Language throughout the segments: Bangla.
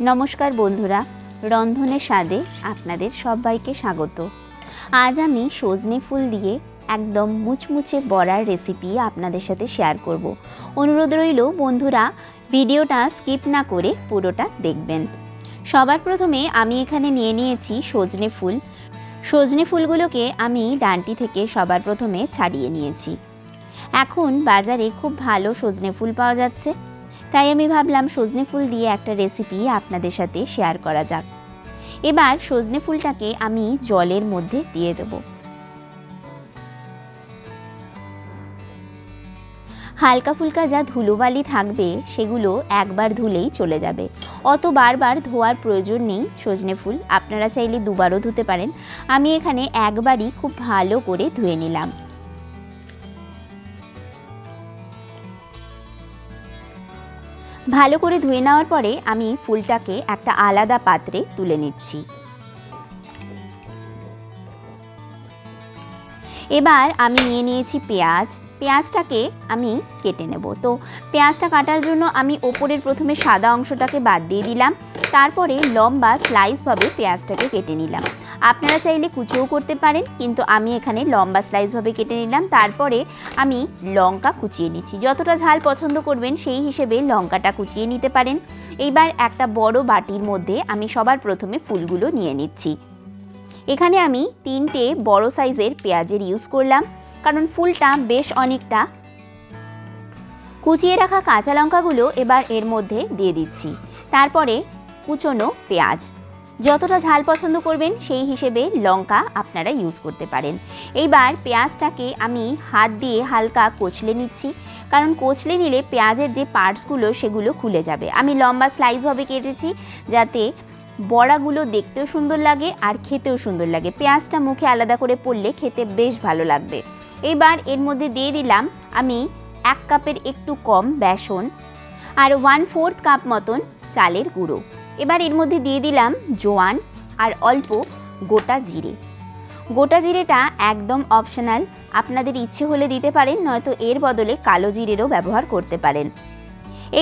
নমস্কার বন্ধুরা, রন্ধনের স্বাদে আপনাদের সবাইকে স্বাগত। আজ আমি সজনে ফুল দিয়ে একদম মুচমুচে বড়ার রেসিপি আপনাদের সাথে শেয়ার করব। অনুরোধ রইল বন্ধুরা, ভিডিওটা স্কিপ না করে পুরোটা দেখবেন। সবার প্রথমে আমি এখানে নিয়ে নিয়েছি সজনে ফুল। সজনে ফুলগুলোকে আমি ডান্টি থেকে সবার প্রথমে ছাড়িয়ে নিয়েছি। এখন বাজারে খুব ভালো সজনে ফুল পাওয়া যাচ্ছে। তাই আমি ভাবলাম সজনে ফুল দিয়ে একটা রেসিপি আপনাদের সাথে শেয়ার করা যাক। এবার সজনে ফুলটাকে আমি জলের মধ্যে দিয়ে দেবো। হালকা ফুলকা যা ধুলোবালি থাকবে, সেগুলো একবার ধুলেই চলে যাবে। অত বারবার ধোয়ার প্রয়োজন নেই সজনে ফুল। আপনারা চাইলে দুবারও ধুতে পারেন। আমি এখানে একবারই খুব ভালো করে ধুয়ে নিলাম। ভালো করে ধুয়ে নেওয়ার পরে আমি ফুলটাকে একটা আলাদা পাত্রে তুলে নিচ্ছি। এবার আমি নিয়ে নিয়েছি পেঁয়াজ। পেঁয়াজটাকে আমি কেটে নেব। তো পেঁয়াজটা কাটার জন্য আমি ওপরের প্রথমে সাদা অংশটাকে বাদ দিয়ে দিলাম। তারপরে লম্বা স্লাইসভাবে পেঁয়াজটাকে কেটে নিলাম। আপনারা চাইলে কুচোও করতে পারেন, কিন্তু আমি এখানে লম্বা স্লাইসভাবে কেটে নিলাম। তারপরে আমি লঙ্কা কুচিয়ে নিচ্ছি। যতটা ঝাল পছন্দ করবেন, সেই হিসেবে লঙ্কাটা কুচিয়ে নিতে পারেন। এইবার একটা বড় বাটির মধ্যে আমি সবার প্রথমে ফুলগুলো নিয়ে নিচ্ছি। এখানে আমি তিনটে বড় সাইজের পেঁয়াজের ইউজ করলাম, কারণ ফুলটা বেশ অনেকটা। কুচিয়ে রাখা কাঁচা লঙ্কাগুলো এবার এর মধ্যে দিয়ে দিচ্ছি। তারপরে কুচনো পেঁয়াজ। যতটা ঝাল পছন্দ করবেন, সেই হিসেবে লঙ্কা আপনারা ইউজ করতে পারেন। এইবার পেঁয়াজটাকে আমি হাত দিয়ে হালকা কচলে নিচ্ছি। কারণ কচলে নিলে পেঁয়াজের যে পার্টসগুলো সেগুলো খুলে যাবে। আমি লম্বা স্লাইসভাবে কেটেছি, যাতে বড়াগুলো দেখতেও সুন্দর লাগে আর খেতেও সুন্দর লাগে। পেঁয়াজটা মুখে আলাদা করে পড়লে খেতে বেশ ভালো লাগবে। এবার এর মধ্যে দিয়ে দিলাম আমি এক কাপের একটু কম বেসন আর ওয়ান ফোর্থ কাপ মতন চালের গুঁড়ো। এবার এর মধ্যে দিয়ে দিলাম জোয়ান আর অল্প গোটা জিরে। গোটা জিরেটা একদম অপশনাল আপনাদের ইচ্ছে হলে দিতে পারেন, নয়তো এর বদলে কালো জিরেরও ব্যবহার করতে পারেন।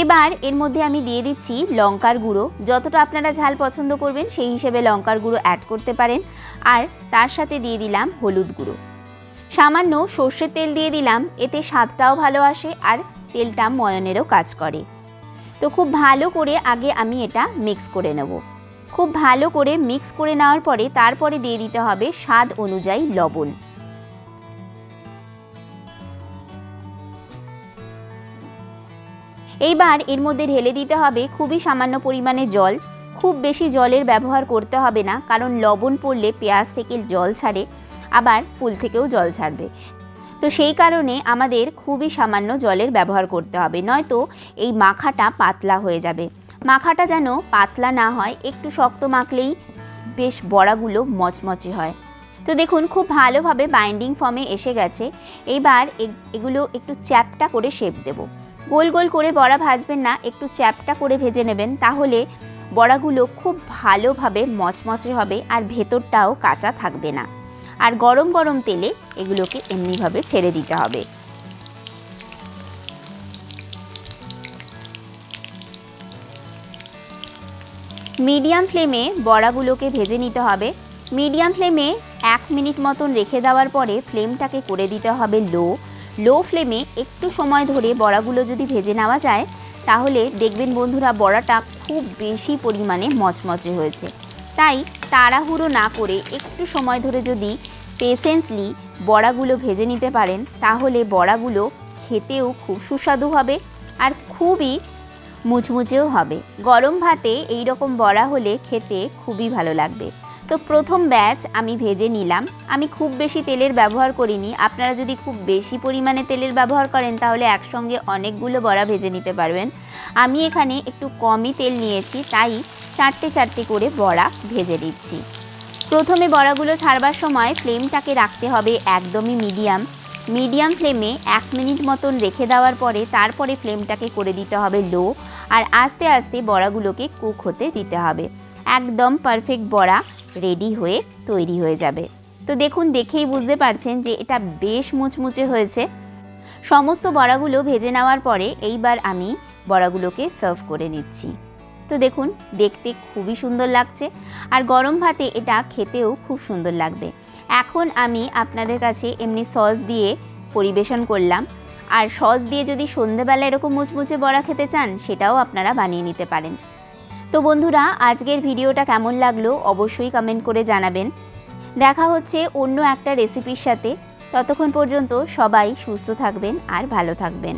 এবার এর মধ্যে আমি দিয়ে দিচ্ছি লঙ্কার গুঁড়ো। যতটা আপনারা ঝাল পছন্দ করবেন, সেই হিসেবে লঙ্কার গুঁড়ো অ্যাড করতে পারেন। আর তার সাথে দিয়ে দিলাম হলুদ গুঁড়ো। সামান্য সর্ষের তেল দিয়ে দিলাম, এতে স্বাদটাও ভালো আসে আর তেলটা ময়নেরও কাজ করে। তো খুব ভালো করে আগে আমি এটা মিক্স করে নেব। খুব ভালো করে মিক্স করে নেওয়ার পরে তারপরে দিয়ে দিতে হবে স্বাদ অনুযায়ী লবণ। এইবার এর মধ্যে ঢেলে দিতে হবে খুবই সামান্য পরিমাণে জল। খুব বেশি জলের ব্যবহার করতে হবে না, কারণ লবণ পড়লে পেঁয়াজ থেকে জল ছাড়ে, আবার ফুল থেকেও জল ছাড়বে। তো সেই কারণে আমাদের খুবই সামান্য জলের ব্যবহার করতে হবে, নয়তো এই মাখাটা পাতলা হয়ে যাবে। মাখাটা যেন পাতলা না হয়, একটু শক্ত মাখলেই বেশ বড়াগুলো মচমচে হয়। তো দেখুন, খুব ভালোভাবে বাইন্ডিং ফর্মে এসে গেছে। এইবার এগুলো একটু চ্যাপটা করে শেপ দেব। গোল গোল করে বড়া ভাজবেন না, একটু চ্যাপটা করে ভেজে নেবেন, তাহলে বড়াগুলো খুব ভালোভাবে মচমচে হবে আর ভেতরটাও কাঁচা থাকবে না। আর গরম গরম তেলে এগুলোকে এমনিভাবে ছেড়ে দিতে হবে। মিডিয়াম ফ্লেমে বড়াগুলোকে ভেজে নিতে হবে। মিডিয়াম ফ্লেমে এক মিনিট মতন রেখে দেওয়ার পরে ফ্লেমটাকে করে দিতে হবে লো। লো ফ্লেমে একটু সময় ধরে বড়াগুলো যদি ভেজে নেওয়া যায়, তাহলে দেখবেন বন্ধুরা বড়াটা খুব বেশি পরিমাণে মচমচে হয়েছে। তাই তাড়াহুড়ো না করে একটু সময় ধরে যদি পেশেন্সলি বড়াগুলো ভেজে নিতে পারেন, তাহলে বড়াগুলো খেতেও খুব সুস্বাদু হবে আর খুবই মুচমুচেও হবে। গরম ভাতে এই রকম বড়া হলে খেতে খুবই ভালো লাগবে। তো প্রথম ব্যাচ আমি ভেজে নিলাম। আমি খুব বেশি তেলের ব্যবহার করিনি। আপনারা যদি খুব বেশি পরিমাণে তেলের ব্যবহার করেন, তাহলে একসঙ্গে অনেকগুলো বড়া ভেজে নিতে পারবেন। আমি এখানে একটু কমই তেল নিয়েছি, তাই চারটে চারটে করে বড়া ভেজে দিচ্ছি প্রথমে বড়াগুলো ছাড়বার সময় ফ্লেমটাকে রাখতে হবে একদমই মিডিয়াম। মিডিয়াম ফ্লেমে এক মিনিট মতন রেখে দেওয়ার পরে তারপরে ফ্লেমটাকে করে দিতে হবে লো আর আস্তে আস্তে বড়াগুলোকে কুক হতে দিতে হবে। একদম পারফেক্ট বড়া রেডি হয়ে তৈরি হয়ে যাবে। তো দেখুন, দেখেই বুঝতে পারছেন যে এটা বেশ মুচমুচে হয়েছে। সমস্ত বড়াগুলো ভেজে নেওয়ার পরে এইবার আমি বড়াগুলোকে সার্ভ করে নিচ্ছি। তো দেখুন, দেখতে খুবই সুন্দর লাগছে। আর গরম ভাতে এটা খেতেও খুব সুন্দর লাগবে। এখন আমি আপনাদের কাছে এমনি সস দিয়ে পরিবেশন করলাম। আর সস দিয়ে যদি সন্ধেবেলা এরকম মুচমুচে বড়া খেতে চান, সেটাও আপনারা বানিয়ে নিতে পারেন। তো বন্ধুরা, আজকের ভিডিওটা কেমন লাগল অবশ্যই কমেন্ট করে জানাবেন। দেখা হচ্ছে অন্য একটা রেসিপির সাথে। ততক্ষণ পর্যন্ত সবাই সুস্থ থাকবেন আর ভালো থাকবেন।